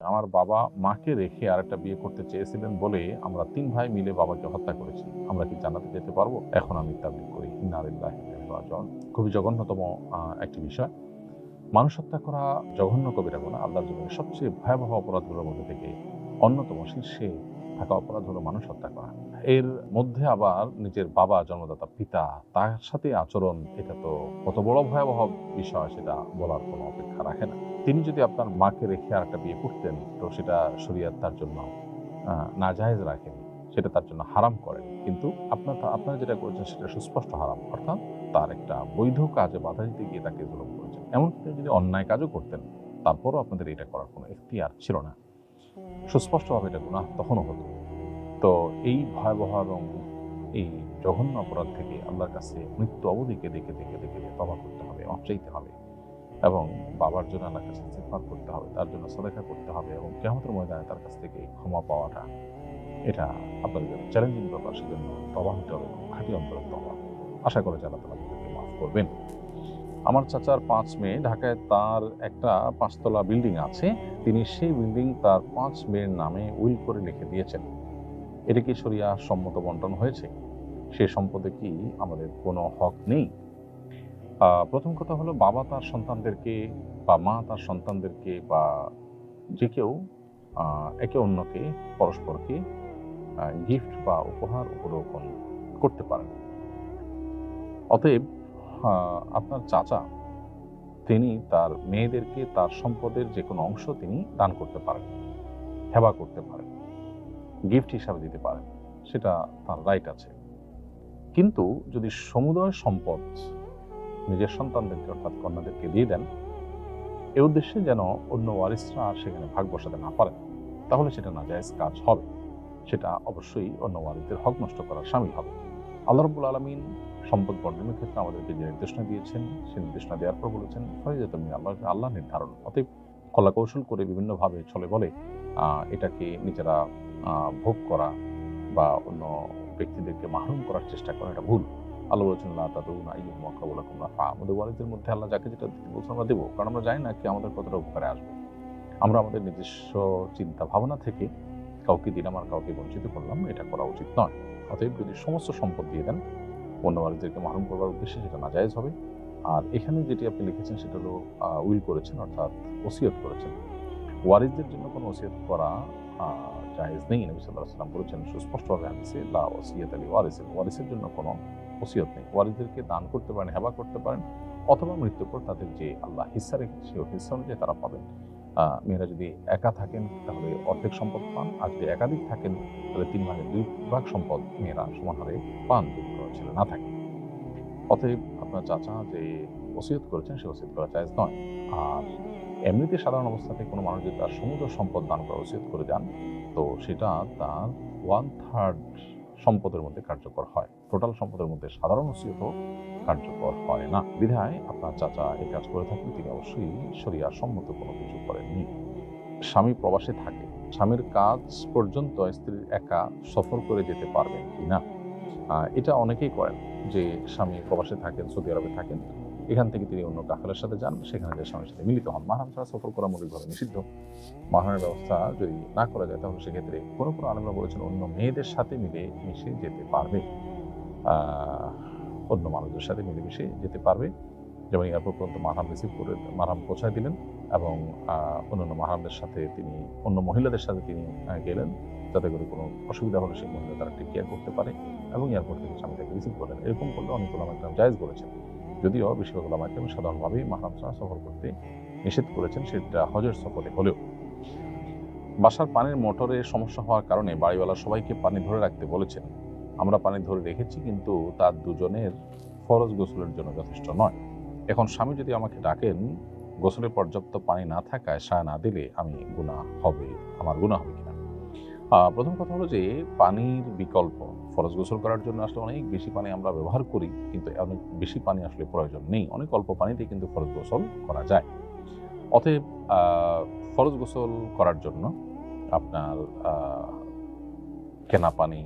আমার বাবা মাকে রেখে আর একটা বিয়ে করতে চেয়েছিলেন বলে আমরা তিন ভাই মিলে বাবাকে হত্যা করেছি। আমরা কি জানাতে যেতে পারব? এখন আমি তাবলিক করি। ইন্নালিল্লাহি ওয়া ইন্না খুবই জঘন্যতম একটি বিষয়। মানুষ হত্যা করা জঘন্য কবিরা গুণা আল্লাহর জীবনে সবচেয়ে ভয়াবহ অপরাধগুলোর মধ্যে থেকে অন্যতম। শীর্ষে থাকা অপরাধ হলো মানুষ হত্যা করা। এর মধ্যে আবার নিজের বাবা জন্মদাতা পিতা তার সাথে আচরণ এটা তো কত বড় ভয়াবহ বিষয় সেটা বলার কোনো অপেক্ষা রাখে না। তিনি যদি আপনার মাকে রেখে আর একটা বিয়ে করতেন তো সেটা শরীয়ত তার জন্য আহ, নাজায়েজ রাখেন সেটা তার জন্য হারাম করেন। কিন্তু আপনার আপনারা যেটা করেছেন সেটা সুস্পষ্ট হারাম অর্থাৎ তার একটা বৈধ কাজে বাধা দিতে গিয়ে তাকে জুলুম করেছেন। এমনকি যদি অন্যায় কাজও করতেন তারপরও আপনাদের এটা করার কোনো এখতিয়ার ছিল না। সুস্পষ্টভাবে এটা গুণাহ তখনও হতো। তো এই ভয়াবহ এবং এই জঘন্য অপরাধ থেকে আল্লাহর কাছে মৃত্যু অবধিকে দেখে দেখে দেখে তবা করতে হবে মাপ চাইতে হবে এবং বাবার জন্য আল্লাহর কাছে ইস্তেগফার করতে হবে, তার জন্য সদেখা করতে হবে এবং কেমতের ময়দানে তার কাছ থেকে ক্ষমা পাওয়াটা, এটা আপনাদের জন্য চ্যালেঞ্জিং ব্যাপার। সেজন্য তবা হতে হবে খাঁটি অন্তরের তবা আশা করে তালা আপনাদেরকে মাফ করবেন। আমার চাচার পাঁচ মেয়ে, ঢাকায় তার একটা পাঁচতলা বিল্ডিং আছে। তিনি সেই বিল্ডিং তার পাঁচ মেয়ের নামে উইল করে লিখে দিয়েছেন। এটা কি সরিয়া সম্মত বন্টন হয়েছে? সে সম্পদে কি আমাদের কোনো হক নেই? প্রথম কথা হলো বাবা তার সন্তানদেরকে বা মা তার সন্তানদেরকে বা যে কেউ একে অন্যকে, পরস্পরকে গিফট বা উপহার উপরোপণ করতে পারেন অতএব আপনার চাচা, তিনি তার মেয়েদেরকে তার সম্পদের যে কোনো অংশ তিনি দান করতে পারেন হেবা করতে পারেন। গিফট হিসাবে দিতে পারেন সেটা তার রাইট আছে। কিন্তু যদি সমুদয় সম্পদ নিজের সন্তানদেরকে, অর্থাৎ কন্যাদেরকে দিয়ে দেন, এ উদ্দেশ্যে যেন অন্য ওয়ারিসরা সেখানে ভাগ বসাতে না পারেন, তাহলে সেটা নাজায়েজ কাজ হবে। সেটা অবশ্যই অন্য ওয়ারিসদের হক নষ্ট করার সামিল হবে। আল্লাহ রব্বুল আলমিন সম্পদ বন্টনের ক্ষেত্রে আমাদেরকে যে নির্দেশনা দিয়েছেন, সেই নির্দেশনা দেওয়ার পর বলেছেন ফরিজাত আল্লাহ আল্লাহ নির্ধারণ। অতএব কলা কৌশল করে বিভিন্নভাবে চলে বলে এটাকে নিজেরা ভোগ করা বা অন্য ব্যক্তিদেরকে মাহরুম করার চেষ্টা করা, এটা ভুল। আল্লাহ বলেছেন আল্লাহ তাদের আইয়ুম মকাবুলাকুম রাফা। আমাদের ওয়ারিদের মধ্যে আল্লাহ যাকে যেটা দিতে বলছে আমরা দেবো, কারণ আমরা জানি না কি আমাদের কতটা উপকারে আসবে। আমরা আমাদের নিজস্ব চিন্তা ভাবনা থেকে কাউকে দিলাম আর কাউকে বঞ্চিত করলাম, এটা করা উচিত নয়। অতএব যদি সমস্ত সম্পদ দিয়ে দেন, অন্য ওয়ারিদেরকে মাহরুম করবার উদ্দেশ্যে সেটা নাজায়েজ হবে। আর এখানে যেটি আপনি লিখেছেন সেটা হলো উইল করেছেন, অর্থাৎ ওসিয়ত করেছেন। ওয়ারিসদের জন্য কোনো ওসিয়ত করা জায়েজ নেই। নবী সাল্লাহ সাল্লাম বলেছেন সুস্পষ্টভাবে হাদিসে লা ওসিয়ত আলী ওয়ারিসের ওয়ারিসের জন্য কোনো ওসিয়ত নেই। ওয়ারিসদেরকে দান করতে পারেন, হেবা করতে পারেন, অথবা মৃত্যুর পর তাদের যে আল্লাহ হিস্সা রেখেছে, সেই হিস্সা অনুযায়ী তারা পাবেন। মেয়েরা যদি একা থাকেন, তাহলে অর্ধেক সম্পদ পান, আর যদি একাধিক থাকেন, তাহলে তিন ভাগের দুই ভাগ সম্পদ মেয়েরা সমান হারে পান ছেলে না থাকে। অতএব আপনার চাচা যে ওসিয়ত করেছেন, সে ওসিয়ত করা চাইজ নয়। আর এমনিতে সাধারণ অবস্থাতে কোনো মানুষ যদি তার সমুদ্র সম্পদ দান করা ওসিয়ত করে যান তো সেটা তার ওয়ান থার্ড সম্পদের মধ্যে কার্যকর হয়। টোটাল সম্পদের মধ্যে সাধারণ ওসিয়ত কার্যকর হয় না। বিধায় আপনার চাচা এই কাজ করে থাকেন তিনি অবশ্যই শরিয়া সম্মত কোনো কিছু করেননি। স্বামী প্রবাসে থাকে। স্বামীর কাজ পর্যন্ত স্ত্রীর একা সফর করে যেতে পারবেন কি না এটা অনেকেই করেন যে স্বামী প্রবাসে থাকেন, সৌদি আরবে থাকেন। এখান থেকে তিনি অন্য কাফেলার সাথে যান, সেখানে যে স্বামীর সাথে মিলিত হন। মাহারাম ছাড়া সফর করা মৌলিকভাবে নিষিদ্ধ। মাহারামের ব্যবস্থা যদি না করা যায়, তাহলে সেক্ষেত্রে কোনো কোনো আলমরা বলেছেন অন্য মেয়েদের সাথে মিলে মিশে যেতে পারবে। অন্য মানুষদের সাথে মিলেমিশে যেতে পারবে। যেমন এয়ারপোর্ট পর্যন্ত মাহারাম রিসিভ করে মাহারাম পৌঁছায় দিলেন এবং অন্যান্য মাহারামদের সাথে তিনি, অন্য মহিলাদের সাথে তিনি গেলেন। যাতে করে কোনো অসুবিধা হলে সেই মহিলা তারা টেক কেয়ার করতে পারে এবং এয়ারপোর্ট থেকে স্বামীটাকে রিসিভ করলেন। এরকম করলে অনেক ওলামা ইকরাম জায়েজ করেছেন যদিও বেশিরভাগ ওলামা ইকরাম সাধারণভাবেই মাহরাম ছাড়া সফর করতে নিষেধ করেছেন, সেটা হজের সফরে হলেও। বাসার পানির মোটরে সমস্যা হওয়ার কারণে বাড়িওয়ালা সবাইকে পানি ধরে রাখতে বলেছেন। আমরা পানি ধরে রেখেছি, কিন্তু তার দুজনের ফরজ গোসলের জন্য যথেষ্ট নয়। এখন স্বামী যদি আমাকে ডাকেন, গোসলে পর্যাপ্ত পানি না থাকায় সায় না দিলে আমি গুণা হবে, আমার গুণা হবে প্রথম কথা হলো যে পানির বিকল্প, ফরজ গোসল করার জন্য আসলে অনেক বেশি পানি আমরা ব্যবহার করি, কিন্তু অনেক বেশি পানি আসলে প্রয়োজন নেই। অনেক অল্প পানিতে কিন্তু ফরজ গোসল করা যায়। অতএব ফরজ গোসল করার জন্য আপনার কেনা পানি,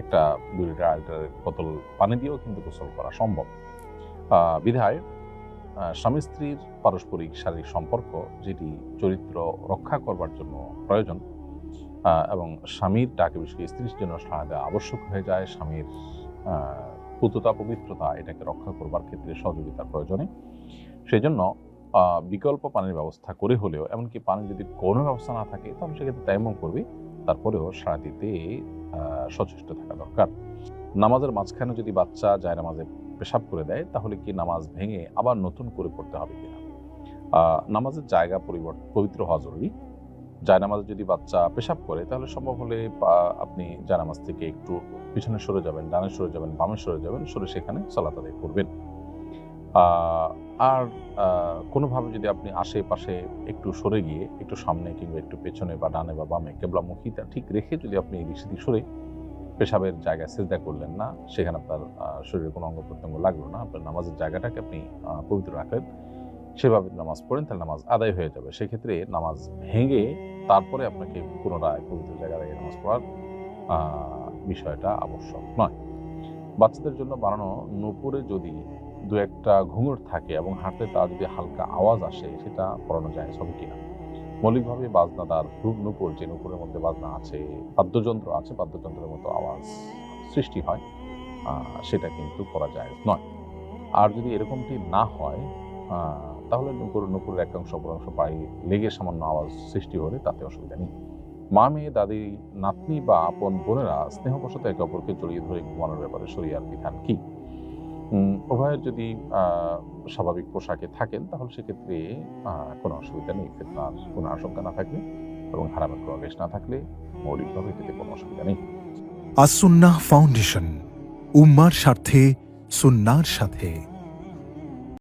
একটা দুই লিটার, আড়াই লিটারের বোতল পানি দিয়েও কিন্তু গোসল করা সম্ভব। বিধায় স্বামী স্ত্রীর পারস্পরিক শারীরিক সম্পর্ক, যেটি চরিত্র রক্ষা করবার জন্য প্রয়োজন এবং স্বামীর বিশেষ করে স্ত্রীর জন্য সাড়া দেওয়া আবশ্যক হয়ে যায়। স্বামীর পুততা পবিত্রতা এটাকে রক্ষা করবার ক্ষেত্রে সহযোগিতার প্রয়োজনে। সেই জন্য বিকল্প পানির ব্যবস্থা করে হলেও, এমনকি পানি যদি কোনো ব্যবস্থা না থাকে তাহলে সেক্ষেত্রে তাইমম করবে, তারপরেও সাড়া দিতে সচেষ্ট থাকা দরকার। নামাজের মাঝখানে যদি বাচ্চা যায় নামাজে পেশাব করে দেয়, তাহলে কি নামাজ ভেঙে আবার নতুন করে পড়তে হবে কিনা? নামাজের জায়গা পরিবর্তন পবিত্র হওয়া জরুরি। জায়নামাজে যদি বাচ্চা পেশাব করে তাহলে সম্ভব হলে আপনি জায়নামাজ থেকে একটু পিছনে সরে যাবেন ডানে সরে যাবেন বামে সরে যাবেন সরে সেখানে সালাত আদায় করবেন। আর কোনোভাবে যদি আপনি আশেপাশে একটু সরে গিয়ে একটু সামনে কিংবা একটু পেছনে বা ডানে বা বামে কেবলামুখীটা ঠিক রেখে যদি আপনি এদিক সেদিক সরে পেশাবের জায়গায় সেজদা করলেন না সেখানে আপনার আহ, শরীরের কোনো অঙ্গ প্রত্যঙ্গ লাগল না আপনার নামাজের জায়গাটাকে আপনি পবিত্র রাখলেন সেভাবে নামাজ পড়েন, তাহলে নামাজ আদায় হয়ে যাবে। সেক্ষেত্রে নামাজ ভেঙে তারপরে আপনাকে পুনরায় পবিত্র জায়গায় নামাজ পড়ার বিষয়টা আবশ্যক নয়। বাচ্চাদের জন্য বানানো নূপুরে যদি দু একটা ঘুঙুর থাকে এবং হাঁটতে তার যদি হালকা আওয়াজ আসে, সেটা পড়ানো যায় হবে কিনা? মৌলিকভাবে বাজনাদার রূপ নূপুর, যে নূপুরের মধ্যে বাজনা আছে, বাদ্যযন্ত্র আছে, বাদ্যযন্ত্রের মতো আওয়াজ সৃষ্টি হয় সেটা কিন্তু করা যায় নয়। আর যদি এরকমটি না হয় তাহলে নুপুর, নুপুরের একাংশ অপরাংশ পায়ে লেগে সামান্য আওয়াজ সৃষ্টি হলে তাতে অসুবিধা নেই। মা, মেয়ে, দাদি, নাতনি বা আপন বোনেরা স্নেহবশত একে অপরকে জড়িয়ে ধরে ঘুমানোর ব্যাপারে শরিয়ার বিধান কি? উভয়ের যদি স্বাভাবিক পোশাকে থাকেন, তাহলে সেক্ষেত্রে কোনো অসুবিধা নেই। ফেতনার কোনো আশঙ্কা না থাকলে এবং হারামের প্রবেশ না থাকলে মৌলিকভাবে এতে কোনো অসুবিধা নেই। আসুন্নাহ ফাউন্ডেশন, উম্মার স্বার্থে, সুন্নার সাথে।